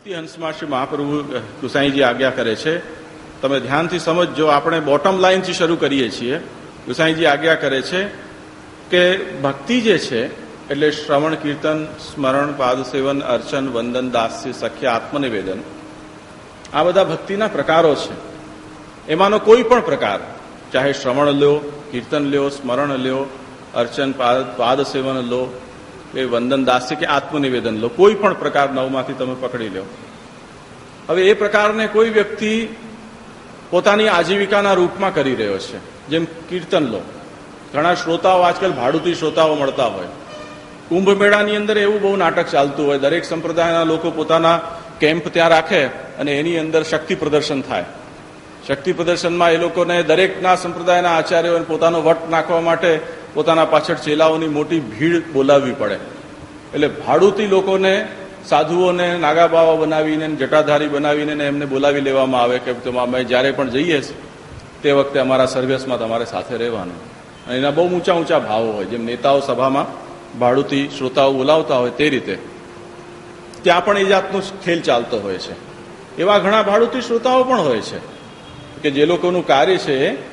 ભક્તિ હંસમાં શ્રી મહાપ્રભુ ગુસાઈજી આજ્ઞા કરે છે, તમે ધ્યાનથી સમજજો, આપણે બોટમ લાઇનથી શરૂ કરીએ છીએ. ગુસાઈજી આજ્ઞા કરે છે કે ભક્તિ જે છે, એટલે શ્રવણ, કીર્તન, સ્મરણ, પાદ સેવન, અર્ચન, વંદન, દાસ્ય, સખ્ય, આત્મનિવેદન, આ બધા ભક્તિના પ્રકારો છે. એમાંનો કોઈ પણ પ્રકાર, ચાહે શ્રવણ લ્યો કીર્તન લ્યો સ્મરણ લ્યો અર્ચન, પાદ પાદ સેવન લો એ વંદન છે કે આત્મનિવેદન લો. કોઈ પણ પ્રકાર નવમાંથી તમે પકડી લો. હવે એ પ્રકારને કોઈ વ્યક્તિ પોતાની આજીવિકાના રૂપમાં કરી રહ્યો છે. જેમ કીર્તન લો. ઘણા શ્રોતાઓ આજકાલ ભાડુતી શ્રોતાઓ મળતા હોય. કુંભ મેળાની અંદર એવું બહુ નાટક ચાલતું હોય. દરેક સંપ્રદાયના લોકો પોતાના કેમ્પ ત્યાં રાખે અને એની અંદર શક્તિ પ્રદર્શન થાય. શક્તિ પ્રદર્શનમાં એ લોકોને દરેકના સંપ્રદાયના આચાર્યોને પોતાનો વટ નાખવા માટે પોતાના પાછળ ચેલાઓની મોટી ભીડ બોલાવવી પડે. એટલે ભાડુતી લોકોને, સાધુઓને, નાગાબાવા બનાવીને, જટાધારી બનાવીને એમને બોલાવી લેવામાં આવે કે અમે જ્યારે પણ જઈએ તે વખતે અમારા સર્વિસમાં તમારે સાથે રહેવાનું. એના બહુ ઊંચા ઊંચા ભાવો હોય, જેમ નેતાઓ સભામાં ભાડુતી શ્રોતાઓ બોલાવતા હોય તે રીતે. ત્યાં પણ એ જાતનો ખેલ ચાલતો હોય છે. એવા ઘણા ભાડુતી શ્રોતાઓ પણ હોય છે કે જે લોકોનું કાર્ય છે એ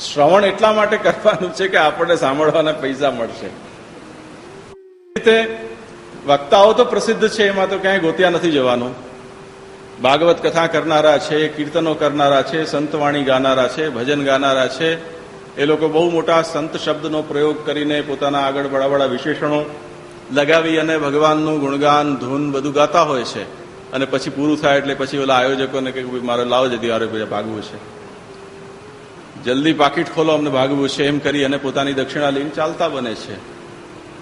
શ્રવણ એટલા માટે કરવાનું છે કે આપણને સાંભળવાના પૈસા મળશે. રીતે વક્તાઓ તો પ્રસિદ્ધ છે, એમાં તો ક્યાંય ગોત્યા નથી જવાનું. ભાગવત કથા કરનારા છે, કીર્તનો કરનારા છે, સંતવાણી ગાનારા છે, ભજન ગાનારા છે. એ લોકો બહુ મોટા સંત શબ્દનો પ્રયોગ કરીને પોતાના આગળ બડાબડા વિશેષણો લગાવી અને ભગવાનનું ગુણગાન, ધૂન બધું ગાતા હોય છે. અને પછી પૂરું થાય એટલે પછી ઓલા આયોજકોને કે મારે લાવો જદી આરે બીજા ભાગવું છે. જલ્દી પાકીટ ખોલો, અમને ભાગવું છે, એમ કરી અને પોતાની દક્ષિણા લઈને ચાલતા બને છે.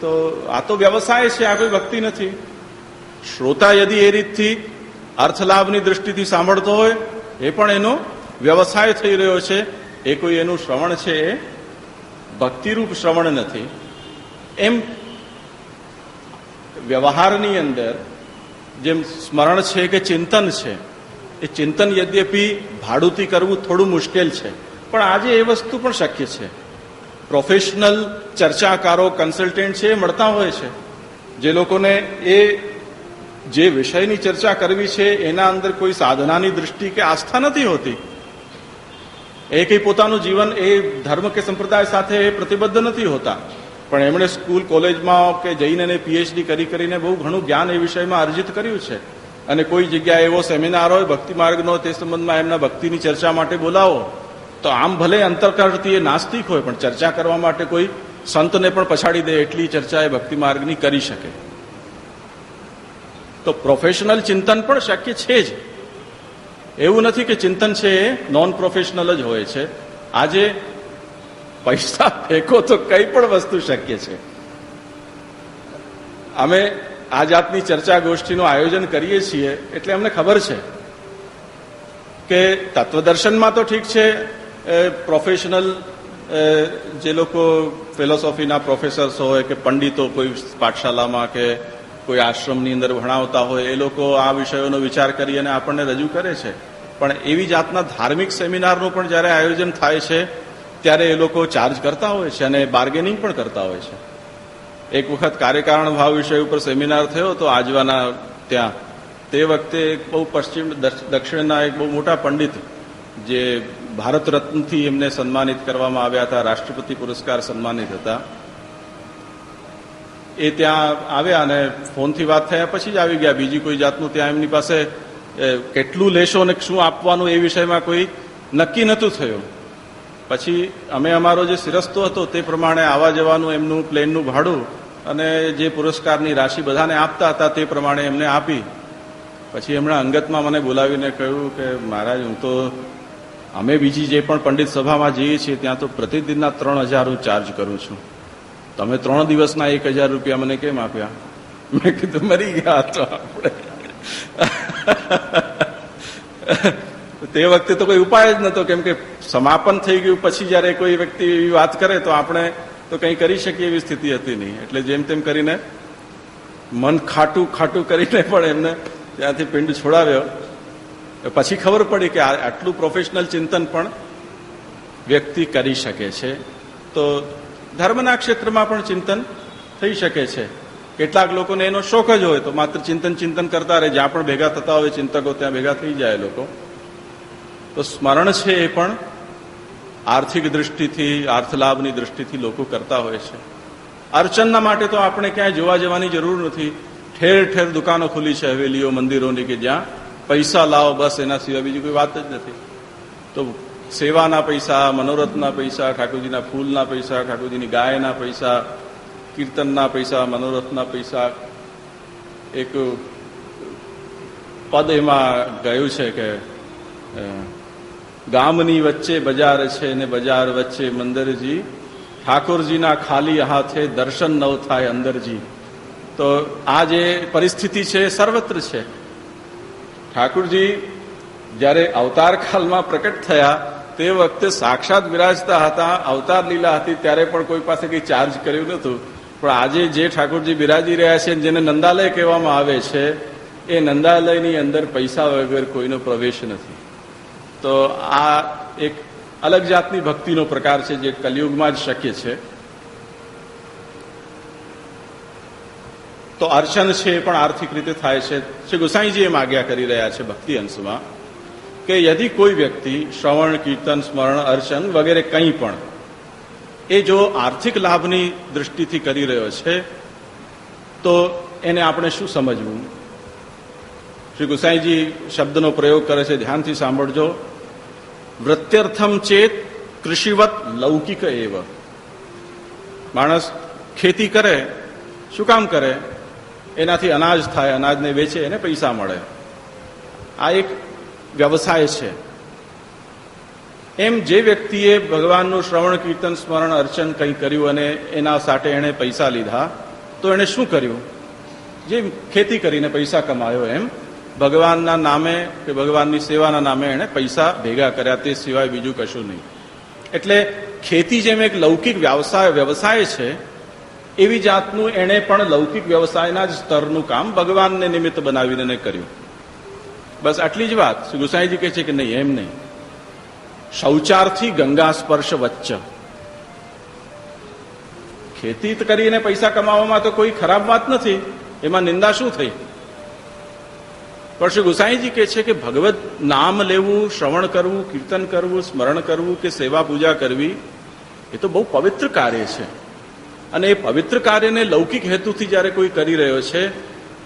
તો આ તો વ્યવસાય છે, આ કોઈ ભક્તિ નથી. શ્રોતા યદિ એ રીતથી અર્થલાભની દૃષ્ટિથી સાંભળતો હોય, એ પણ એનો વ્યવસાય થઈ રહ્યો છે. એ કોઈ એનું શ્રવણ છે, એ ભક્તિરૂપ શ્રવણ નથી. એમ વ્યવહારની અંદર જેમ સ્મરણ છે કે ચિંતન છે, એ ચિંતન યદ્યપી ભાડુતી કરવું થોડું મુશ્કેલ છે. પણ આજે એ વસ્તુ પણ શક્ય છે. પ્રોફેશનલ ચર્ચાકારો કન્સલ્ટન્ટ છે મળતા હોય છે. જે લોકોને એ જે વિષયની ચર્ચા કરવી છે, એના અંદર કોઈ સાધનાની દૃષ્ટિ કે આસ્થા નથી હોતી. એ કંઈ પોતાનું જીવન, એ ધર્મ કે સંપ્રદાય સાથે પ્રતિબદ્ધ નથી હોતા. પણ એમણે સ્કૂલ, કોલેજમાં કે જઈને એને પીએચડી કરી કરીને બહુ ઘણું જ્ઞાન એ વિષયમાં અર્જિત કર્યું છે. અને કોઈ જગ્યાએ એવો સેમિનાર હોય ભક્તિ માર્ગનો તે સંબંધમાં એમના ભક્તિની ચર્ચા માટે બોલાવો. તો આમ ભલે અંતરકાળથી એ નાસ્તિક હોય, પણ ચર્ચા કરવા માટે કોઈ સંતને પણ પછાડી દે એટલી ચર્ચા એ ભક્તિ માર્ગની કરી શકે. તો પ્રોફેશનલ ચિંતન પણ શક્ય છે જ. એવું નથી કે ચિંતન છે એ નોન પ્રોફેશનલ જ હોય છે. આજે પૈસા ફેંકો તો કઈ પણ વસ્તુ શક્ય છે. અમે આ જાતની ચર્ચા ગોષ્ઠીનું આયોજન કરીએ છીએ, એટલે અમને ખબર છે કે તત્વદર્શનમાં તો ઠીક છે પ્રોફેશનલ જે લોકો ફિલોસોફીના પ્રોફેસર્સ હોય કે પંડિતો કોઈ પાઠશાલામાં કે કોઈ આશ્રમની અંદર ભણાવતા હોય, એ લોકો આ વિષયોનો વિચાર કરી અને આપણને રજૂ કરે છે. પણ એવી જાતના ધાર્મિક સેમિનારનું પણ જ્યારે આયોજન થાય છે, ત્યારે એ લોકો ચાર્જ કરતા હોય છે અને બાર્ગેનિંગ પણ કરતા હોય છે. એક વખત કાર્યકારણ ભાવ વિષય ઉપર સેમિનાર થયો તો આજવાના ત્યાં, તે વખતે એક બહુ પશ્ચિમ દક્ષિણના એક બહુ મોટા પંડિત જે ભારત રત્નથી એમને સન્માનિત કરવામાં આવ્યા હતા, રાષ્ટ્રપતિ પુરસ્કાર સન્માનિત હતા. એ ત્યાં આવ્યા અને ફોનથી વાત થયા પછી જ આવી ગયા. બીજી કોઈ જાતનું ત્યાં એમની પાસે કેટલું લેશો અને શું આપવાનું એ વિષયમાં કોઈ નક્કી નહોતું થયું. પછી અમે અમારો જે સિરસ્તો હતો તે પ્રમાણે આવવા જવાનું એમનું પ્લેનનું ભાડું અને જે પુરસ્કારની રાશિ બધાને આપતા હતા તે પ્રમાણે એમને આપી. પછી એમણે અંગતમાં મને બોલાવીને કહ્યું કે, મહારાજ, હું તો અમે બીજી જે પણ પંડિત સભામાં જઈએ છીએ, ત્યાં તો પ્રતિદિનના ત્રણ હજાર હું ચાર્જ કરું છું. તમે ત્રણ દિવસના એક હજાર રૂપિયા મને કેમ આપ્યા? મેં કીધું, મરી ગયા તો આપણે. તે વખતે તો કોઈ ઉપાય જ નતો કેમ કે સમાપન થઈ ગયું, પછી જ્યારે કોઈ વ્યક્તિ એવી વાત કરે, તો આપણે તો કંઈ કરી શકીએ એવી સ્થિતિ હતી નહીં. એટલે જેમ તેમ કરીને મન ખાટું ખાટું કરીને પણ એમને ત્યાંથી પિંડ છોડાવ્યો. પછી ખબર પડી કે આટલું પ્રોફેશનલ ચિંતન પણ વ્યક્તિ કરી શકે છે. તો ધર્મના ક્ષેત્રમાં પણ ચિંતન થઈ શકે છે. કેટલાક લોકોને એનો શોખ જ હોય તો માત્ર ચિંતન ચિંતન કરતા રહે. જ્યાં પણ ભેગા થતા હોય ચિંતકો, ત્યાં ભેગા થઈ જાય લોકો. તો સ્મરણ છે એ પણ આર્થિક દૃષ્ટિથી અર્થલાભની દૃષ્ટિથી લોકો કરતા હોય છે. અર્ચનના માટે તો આપણે ક્યાંય જોવા જવાની જરૂર નથી. ઠેર ઠેર દુકાનો ખુલી છે, હવેલીઓ, મંદિરોની કે જ્યાં પૈસા લાવો, બસ એના સિવાય બીજી કોઈ વાત જ નથી. તો સેવાના પૈસા, મનોરથના પૈસા, ઠાકોરજીના ફૂલના પૈસા, ઠાકોરજીની ગાયના પૈસા, કીર્તનના પૈસા, મનોરથના પૈસા, એક પદ એમાં ગયું છે કે ગામની વચ્ચે બજાર છે ને બજાર વચ્ચે મંદિરજી, ઠાકોરજીના ખાલી હાથે દર્શન ન થાય અંદરજી. તો આ જે પરિસ્થિતિ છે સર્વત્ર છે. ઠાકુરજી, જ્યારે અવતાર કાલમાં પ્રકટ થયા, તે વખતે સાક્ષાત વિરાજતા હતા, અવતાર લીલા હતી, ત્યારે પણ કોઈ પાસે કંઈ ચાર્જ કર્યું નહોતું. પણ આજે જે ઠાકોરજી બિરાજી રહ્યા છે જેને નંદાલય કહેવામાં આવે છે, એ નંદાલયની અંદર પૈસા વગર કોઈનો પ્રવેશ નથી. તો આ એક અલગ જાતની ભક્તિનો પ્રકાર છે જે કલિયુગમાં જ શક્ય છે. તો અર્ચન છે એ પણ આર્થિક રીતે થાય છે. શ્રી ગોસાઈજી એમ આજ્ઞા કરી રહ્યા છે ભક્તિ અંશમાં કે યદિ કોઈ વ્યક્તિ શ્રવણ, કીર્તન, સ્મરણ, અર્ચન વગેરે કંઈ પણ એ જો આર્થિક લાભની દૃષ્ટિથી કરી રહ્યો છે, તો એને આપણે શું સમજવું? શ્રી ગુસાઈજી શબ્દનો પ્રયોગ કરે છે, ધ્યાનથી સાંભળજો. વૃત્યર્થમ ચેત કૃષિવત લૌકિક એવ. માણસ ખેતી કરે, શું કામ કરે? એનાથી અનાજ થાય, અનાજને વેચે એને પૈસા મળે. આ એક વ્યવસાય છે. એમ જે વ્યક્તિએ ભગવાનનું શ્રવણ, કીર્તન, સ્મરણ, અર્ચન કંઈ કર્યું અને એના સાથે એણે પૈસા લીધા, તો એણે શું કર્યું? જે ખેતી કરીને પૈસા કમાયો એમ, ભગવાનના નામે કે ભગવાનની સેવાના નામે એણે પૈસા ભેગા કર્યા, તે સિવાય બીજું કશું નહીં. એટલે ખેતી જેમ એક લૌકિક વ્યવસાય વ્યવસાય છે એવી જાતનું એણે પણ લૌકિક વ્યવસાયના જ સ્તરનું કામ ભગવાનને નિમિત્ત બનાવીને કર્યું. બસ આટલી જ વાત. શ્રી ગુસાઈજી કહે છે કે નહીં, એમ નહીં. શૌચારથી ગંગા સ્પર્શ વચ્ચે. ખેતી કરીને પૈસા કમાવામાં તો કોઈ ખરાબ વાત નથી. એમાં નિંદા શું થઈ? પણ શ્રી ગુસાઈજી કહે છે કે ભગવત નામ લેવું, શ્રવણ કરવું, કીર્તન કરવું, સ્મરણ કરવું કે સેવા પૂજા કરવી, એ તો બહુ પવિત્ર કાર્ય છે. અને એ પવિત્ર કાર્યને લૌકિક હેતુથી જ્યારે કોઈ કરી રહ્યો છે,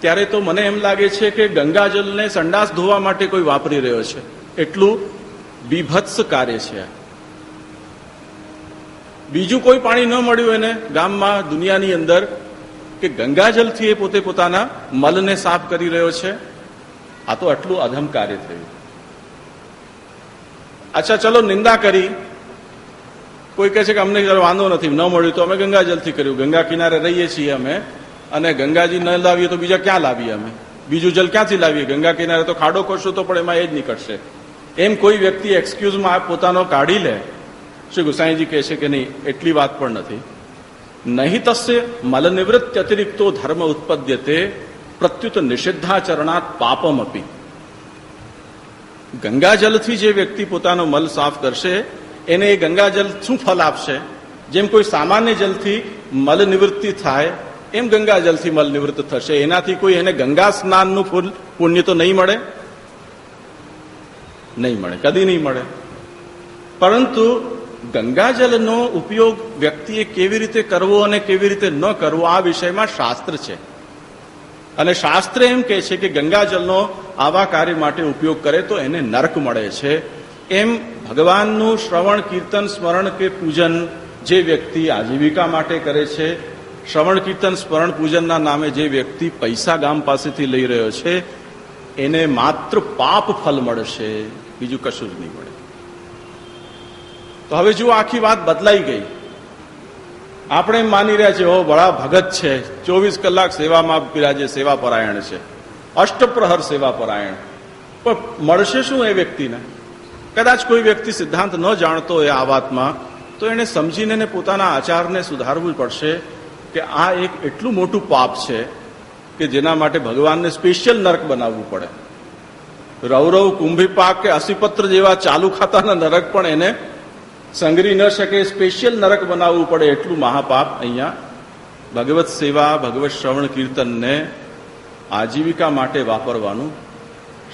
ત્યારે તો મને એમ લાગે છે કે ગંગાજલને સંડાસ ધોવા માટે કોઈ વાપરી રહ્યો છે. એટલું બીભત્સ કાર્ય છે. બીજું કોઈ પાણી ન મળ્યું એને ગામમાં, દુનિયાની અંદર, કે ગંગાજલથી એ પોતે પોતાના મલને સાફ કરી રહ્યો છે. આ તો આટલું અધમ કાર્ય થયું. અચ્છા, ચલો નિંદા કરી. કોઈ કહે છે કે અમને વાંધો નથી, ન મળ્યું તો અમે ગંગાજલથી કર્યું. ગંગા કિનારે રહીએ છીએ અમે અને ગંગાજી ન લાવીએ તો બીજા ક્યાં લાવીએ અમે? બીજું જલ ક્યાંથી લાવીએ? ગંગા કિનારે તો ખાડો ખોરશું તો પણ એમાં એ જ નીકળશે. એમ કોઈ વ્યક્તિ એક્સક્યુઝમાં પોતાનો કાઢી લે, શ્રી ગુસાઈજી કહે છે કે નહીં, એટલી વાત પણ નથી. નહીં તસ્ય મલનિવૃત્તિ અતિરિક્તો ધર્મ ઉત્પદ્યતે પ્રત્યુત નિષિદ્ધાચરણાત પાપમ અપી ગંગાજલથી જે વ્યક્તિ પોતાનો મલ સાફ કરશે એને એ ગંગાજલ શું ફલ આપશે? જેમ કોઈ સામાન્ય જલથી મલ નિવૃત્તિ થાય, એમ ગંગાજલથી મલ નિવૃત્ત થશે. એનાથી કોઈ એને ગંગા સ્નાનનું ફૂલ, પુણ્ય તો નહીં મળે? નહીં મળે. કદી નહીં મળે. પરંતુ ગંગાજલનો ઉપયોગ વ્યક્તિએ કેવી રીતે કરવો અને કેવી રીતે ન કરવો, આ વિષયમાં શાસ્ત્ર છે. અને શાસ્ત્ર એમ કહે છે કે ગંગાજલનો આવા કાર્ય માટે ઉપયોગ કરે તો એને નરક મળે છે. એમ ભગવાનનું શ્રવણ, કીર્તન, સ્મરણ કે પૂજન જે વ્યક્તિ આજીવિકા માટે કરે છે, શ્રવણ, કીર્તન, સ્મરણ, પૂજનના નામે જે વ્યક્તિ પૈસા ગામ પાસેથી લઈ રહ્યો છે, એને માત્ર પાપ ફલ મળશે, બીજું કશું જ નહીં મળે. તો હવે જુઓ આખી વાત બદલાઈ ગઈ. આપણે માની રહ્યા છે ઓ બળા ભગત છે, ચોવીસ કલાક સેવામાં બિરાજે સેવા પરાયણ છે, અષ્ટપ્રહર સેવા પરાયણ પણ મળશે શું એ વ્યક્તિને? કદાચ કોઈ વ્યક્તિ સિદ્ધાંત ન જાણતો હોય આ વાતમાં, તો એને સમજીને એને પોતાના આચારને સુધારવું પડશે કે આ એક એટલું મોટું પાપ છે કે જેના માટે ભગવાનને સ્પેશિયલ નરક બનાવવું પડે. રૌરવ કુંભીપાક કે અસીપત્ર જેવા ચાલુ ખાતાના નરક પણ એને સંગરી ન શકે, સ્પેશિયલ નરક બનાવવું પડે એટલું મહાપાપ અહીંયા ભગવત સેવા, ભગવત શ્રવણ, કીર્તનને આજીવિકા માટે વાપરવાનું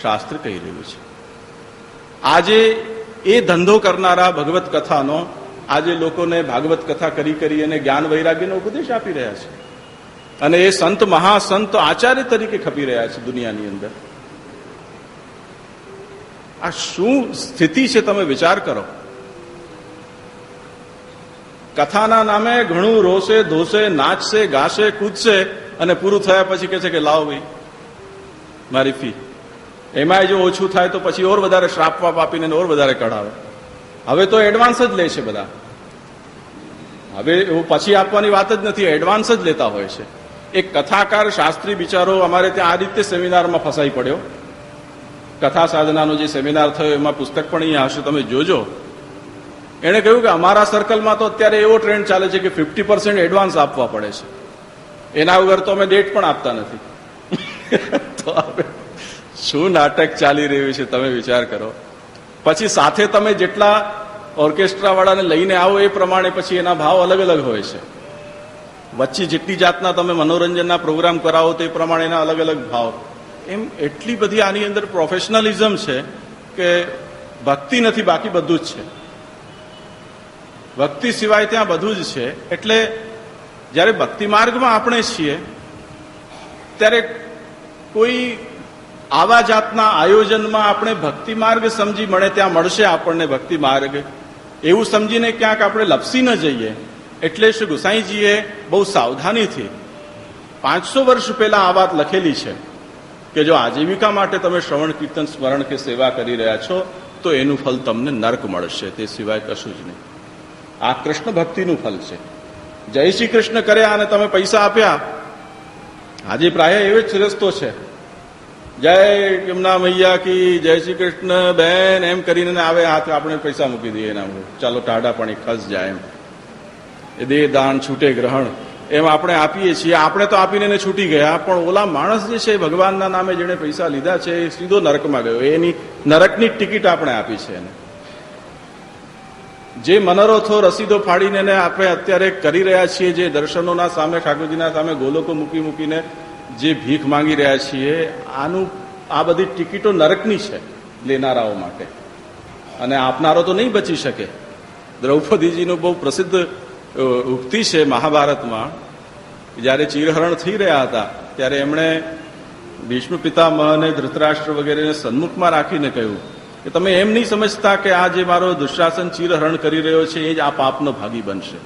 શાસ્ત્ર કહી રહ્યું છે. આજે એ ધંધો કરનારા ભગવત કથાનો આજે લોકોને ભાગવત કથા કરી કરી અને જ્ઞાન વૈરાગ્યનો ઉપદેશ આપી રહ્યા છે. અને એ સંત મહાસંત આચાર્ય તરીકે ખપી રહ્યા છે દુનિયાની અંદર. આ શું સ્થિતિ છે તમે વિચાર કરો. કથાના નામે ઘણું રોશે, ધોશે, નાચશે, ગાશે, કૂદશે અને પૂરું થયા પછી કે છે કે લાવો ભાઈ, મારી ફી. એમાંય જો ઓછું થાય તો પછી ઓર વધારે શ્રાપ વાપ આપીને ઓર વધારે કઢાવે. હવે તો એડવાન્સ જ લે છે બધા. હવે એવું પછી આપવાની વાત જ નથી એડવાન્સ જ લેતા હોય છે. એક કથાકાર, શાસ્ત્રી બિચારો અમારે ત્યાં આ રીતે સેમિનારમાં ફસાઈ પડ્યો. કથા સાધનાનો જે સેમિનાર થયો એમાં પુસ્તક પણ અહીંયા હશે, તમે જોજો. એણે કહ્યું કે અમારા સર્કલમાં તો અત્યારે એવો ટ્રેન્ડ ચાલે છે કે ફિફ્ટી પર્સન્ટ એડવાન્સ આપવા પડે છે. એના વગર તો અમે ડેટ પણ આપતા નથી. તો હવે શું નાટક ચાલી રહ્યું છે તમે વિચાર કરો. પછી સાથે તમે જેટલા ઓર્કેસ્ટ્રા વાળાને લઈને આવો એ પ્રમાણે પછી એના ભાવ અલગ અલગ હોય છે. વચ્ચે જેટલી જાતના તમે મનોરંજનના પ્રોગ્રામ કરાવો તે પ્રમાણેના અલગ અલગ ભાવ. એમ એટલી બધી આની અંદર પ્રોફેશનલિઝમ છે કે ભક્તિ નથી, બાકી બધું જ છે. ભક્તિ સિવાય ત્યાં બધું જ છે. એટલે જ્યારે ભક્તિ માર્ગમાં આપણે છીએ, ત્યારે કોઈ આવા જાતના આયોજનમાં આપણે ભક્તિ માર્ગ સમજી મળે, ત્યાં મળશે આપણને ભક્તિ માર્ગ. એવું સમજીને ક્યાંક આપણે લપસી ન જઈએ. એટલે શ્રી ગુસાઈજીએ બહુ સાવધાનીથી પાંચસો વર્ષ પહેલા આ વાત લખેલી છે કે જો આજીવિકા માટે તમે શ્રવણ, કીર્તન, સ્મરણ કે સેવા કરી રહ્યા છો, તો એનું ફલ તમને નર્ક મળશે. તે સિવાય કશું જ નહીં. આ કૃષ્ણ ભક્તિનું ફલ છે. જય શ્રી કૃષ્ણ કર્યા અને તમે પૈસા આપ્યા. આજે પ્રાય એવો જ રસ્તો છે. જય એમના મૈયા કી, જય શ્રી કૃષ્ણ. બેન, એમ કરીને આવે હાથ આપણે પૈસા મૂકી દઈએ એના ચાલો ટાડા પાણી ખસ જાય એમ. એ દેહ દાન છૂટે ગ્રહણ. એમ આપણે આપીએ છીએ. આપણે તો આપીને એને છૂટી ગયા, પણ ઓલા માણસ જે છે, ભગવાનના નામે જેણે પૈસા લીધા છે, એ સીધો નરકમાં ગયો. એની નરકની ટિકિટ આપણે આપી છે એને. જે મનોરથો રસીદો ફાડીને આપણે અત્યારે કરી રહ્યા છીએ, જે દર્શનોના સામે, ઠાકોરજીના સામે ગોલોકો મૂકી મૂકીને જે ભીખ માંગી રહ્યા છીએ, આનું આ બધી ટિકિટો નરકની છે લેનારાઓ માટે. અને આપનારો તો નહીં બચી શકે. દ્રૌપદીજીનું બહુ પ્રસિદ્ધ ઉક્તિ છે મહાભારતમાં જ્યારે ચીરહરણ થઈ રહ્યા હતા, ત્યારે એમણે ભીષ્મ પિતામહ અને ધૃતરાષ્ટ્ર વગેરેને સન્મુખમાં રાખીને કહ્યું કે તમે એમ નહીં સમજતા કે આ જે મારો દુશાસન ચીરહરણ કરી રહ્યો છે, એ જ આ પાપનો ભાગી બનશે.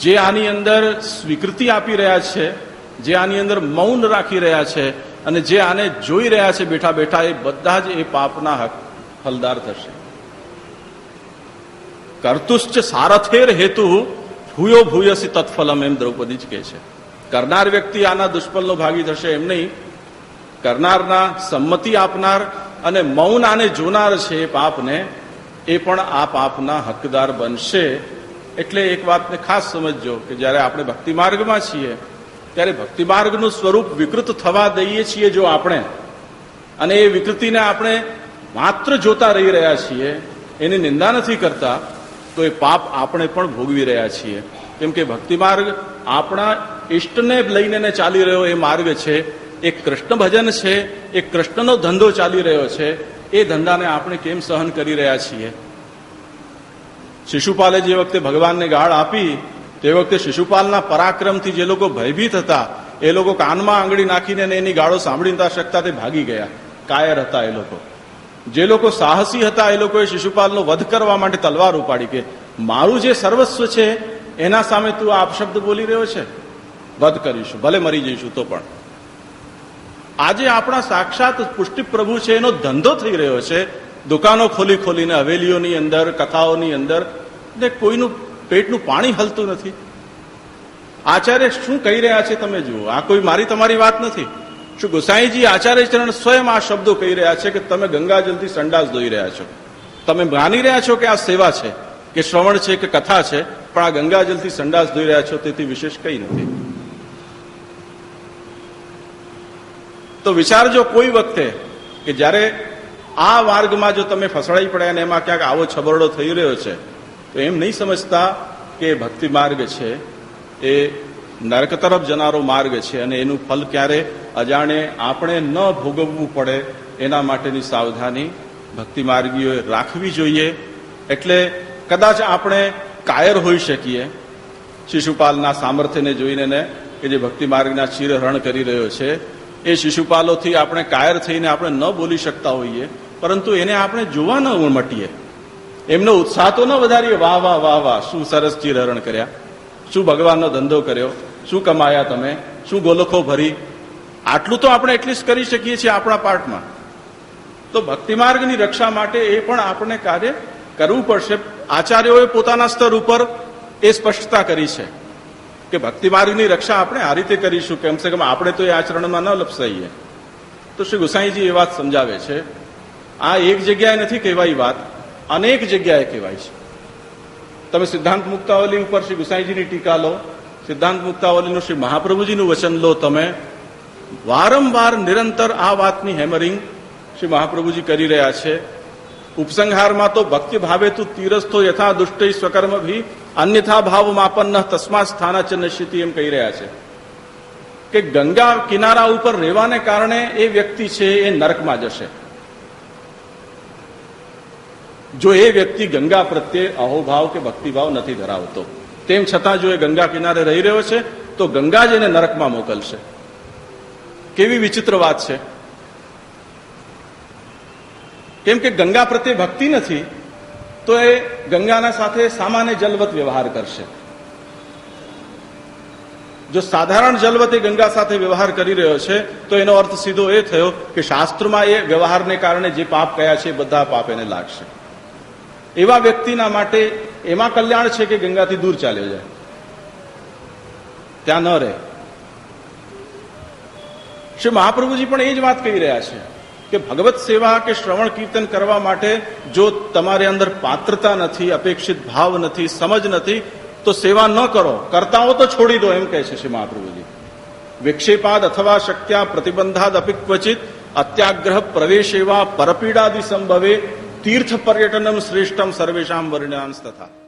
જે આની અંદર સ્વીકૃતિ આપી રહ્યા છે, જે આની અંદર મૌન રાખી રહ્યા છે અને જે આને જોઈ રહ્યા છે બેઠા બેઠા, એ બધા જ એ પાપના હક ફલદાર થશે. કર્તુશ્ચ સારથેર હેતુ ભૂયો ભૂયસી તત્ફલમ એમ દ્રૌપદી જ કહે છે. કરનાર વ્યક્તિ આના દુષ્ફલનો ભાગી થશે એમ નહીં. કરનારના સંમતિ આપનાર અને મૌન આને જોનાર છે એ પાપને, એ પણ આ પાપના હકદાર બનશે એટલે એક વાતને ખાસ સમજજો કે જ્યારે આપણે ભક્તિ માર્ગમાં છીએ, ત્યારે ભક્તિ માર્ગનું સ્વરૂપ વિકૃત થવા દઈએ છીએ જો આપણે. અને એ વિકૃતિને આપણે માત્ર જોતા રહી રહ્યા છીએ, એની નિંદા નથી કરતા, તો એ પાપ આપણે પણ ભોગવી રહ્યા છીએ. કેમ કે ભક્તિ માર્ગ આપણા ઈષ્ટને લઈને ચાલી રહ્યો એ માર્ગ છે, એ કૃષ્ણ ભજન છે, એ કૃષ્ણનો ધંધો ચાલી રહ્યો છે, એ ધંધાને આપણે કેમ સહન કરી રહ્યા છીએ? શિશુપાલે જે વખતે ભગવાનને ગાળ આપી, તે વખતે શિશુપાલના પરાક્રમથી જે લોકો ભયભીત હતા, એ લોકો કાનમાં આંગળી નાખીને એની ગાળો સાંભળી નતા શકતા તે ભાગી ગયા. કાયર હતા એ લોકો. જે લોકો સાહસી હતા, એ લોકોએ શિશુપાલનો વધ કરવા માટે તલવાર ઉપાડી કે, મારું જે સર્વસ્વ છે, એના સામે તું આ અપશબ્દ બોલી રહ્યો છે? વધ કરીશું, ભલે મરી જઈશું તો પણ. આજે આપણા સાક્ષાત પુષ્ટિ પ્રભુ છે, એનો ધંધો થઈ રહ્યો છે દુકાનો ખોલી ખોલીને હવેલીઓની અંદર, કથાઓની અંદર, ને કોઈનું પેટનું પાણી હલતું નથી. આચાર્ય શું કહી રહ્યા છે તમે જુઓ. આ કોઈ મારી તમારી વાત નથી. શું ગોસાઈજી આચાર્ય ચરણ સ્વયં આ શબ્દો કહી રહ્યા છે કે તમે ગંગાજલથી સંડાસ ધોઈ રહ્યા છો? તમે માની રહ્યા છો કે આ સેવા છે, કે શ્રવણ છે, કે કથા છે, પણ આ ગંગાજલથી સંડાસ ધોઈ રહ્યા છો તેથી વિશેષ કંઈ નથી. તો વિચારજો કોઈ વખતે કે જ્યારે આ માર્ગમાં જો તમે ફસડાઈ પડ્યા અને એમાં ક્યાંક આવો છબરડો થઈ રહ્યો છે, તો એમ નહીં સમજતા કે ભક્તિ માર્ગ છે, એ નરક તરફ જનારો માર્ગ છે અને એનું ફલ ક્યારે? અજાણે આપણે ન ભોગવવું પડે એના માટેની સાવધાની ભક્તિ માર્ગીઓએ રાખવી જોઈએ. એટલે કદાચ આપણે કાયર હોઈ શકીએ, શિશુપાલના સામર્થ્યને જોઈને ને કે જે ભક્તિ માર્ગના ચિરહરણ કરી રહ્યો છે, એ શિશુપાલોથી આપણે કાયર થઈને આપણે ન બોલી શકતા હોઈએ. પરંતુ એને આપણે જોવા ન મટીએ એમનો ઉત્સાહ તો ન વધારીએ. વાહ વાહ વાહ વાહ, શું સરસ ચિરહરણ કર્યા. શું ભગવાનનો ધંધો કર્યો. શું કમાયા તમે. શું ગોલખો ભરી. આટલું તો આપણે એટલીસ્ટ કરી શકીએ છીએ આપણા પાર્ટમાં તો ભક્તિ માર્ગની રક્ષા માટે એ પણ આપણે કાર્ય કરવું પડશે. આચાર્યોએ પોતાના સ્તર ઉપર એ સ્પષ્ટતા કરી છે કે ભક્તિ માર્ગની રક્ષા આપણે આ રીતે કરીશું. કમસે કમ આપણે તો એ આચરણમાં ન લપસાઈએ. તો શ્રી ગુસાઈજી એ વાત સમજાવે છે આ એક જગ્યાએ નથી કહેવાય વાત. અનેક જગ્યાએ કહેવાય છે. તમે સિદ્ધાંત મુક્તાવલી ઉપર શ્રી ગુસાઈજીની ટીકા લો. સિદ્ધાંત મુક્તાવલીનું શ્રી મહાપ્રભુજીનું વચન લો તમે. વારંવાર નિરંતર આ વાતની હેમરિંગ શ્રી મહાપ્રભુજી કરી રહ્યા છે. ઉપસંહારમાં તો ભક્તિ ભાવે તું તીરસ્થો યથા દુષ્ટ સ્વકર્મ ભી અન્યથા ભાવ માપન તસ્મા સ્થાનાચ નશ્યતિ એમ કહી રહ્યા છે. કે ગંગા કિનારા ઉપર રહેવાને કારણે એ વ્યક્તિ છે એ નરકમાં જશે. જો એ વ્યક્તિ ગંગા પ્રત્યે અહોભાવ કે ભક્તિભાવ નથી ધરાવતો, તેમ છતાં જો એ ગંગા કિનારે રહી રહ્યો છે, તો ગંગા જ એને નરકમાં મોકલશે. કેવી વિચિત્ર વાત છે. કેમ કે ગંગા પ્રત્યે ભક્તિ નથી, તો એ ગંગાના સાથે સામાન્ય જલવત વ્યવહાર કરશે. જો સાધારણ જલવત એ ગંગા સાથે વ્યવહાર કરી રહ્યો છે, તો એનો અર્થ સીધો એ થયો કે શાસ્ત્રમાં એ વ્યવહારને કારણે જે પાપ કયા છે એ બધા પાપ એને લાગશે. એવા વ્યક્તિના માટે એમાં કલ્યાણ છે કે ગંગાથી દૂર ચાલ્યો જાય? ત્યાં ન રહે. શ્રી મહાપ્રભુજી પણ એ જ વાત કહી રહ્યા છે કે ભગવત સેવા કે શ્રવણ કીર્તન કરવા માટે જો તમારી અંદર પાત્રતા નથી, અપેક્ષિત ભાવ નથી, સમજ નથી, તો સેવા ન કરો. કરતાઓ તો છોડી દો, એમ કહે છે શ્રી મહાપ્રભુજી. વિક્ષેપાદ અથવા શક્યા પ્રતિબંધાદ અપિક્વચિત, અત્યાગ્રહ પ્રવેશ એવા પરપીડાદિ સંભવે તીર્થ પર્યટનમ શ્રેષ્ઠમ સર્વેશામ વર્ણ્યાંશ તથા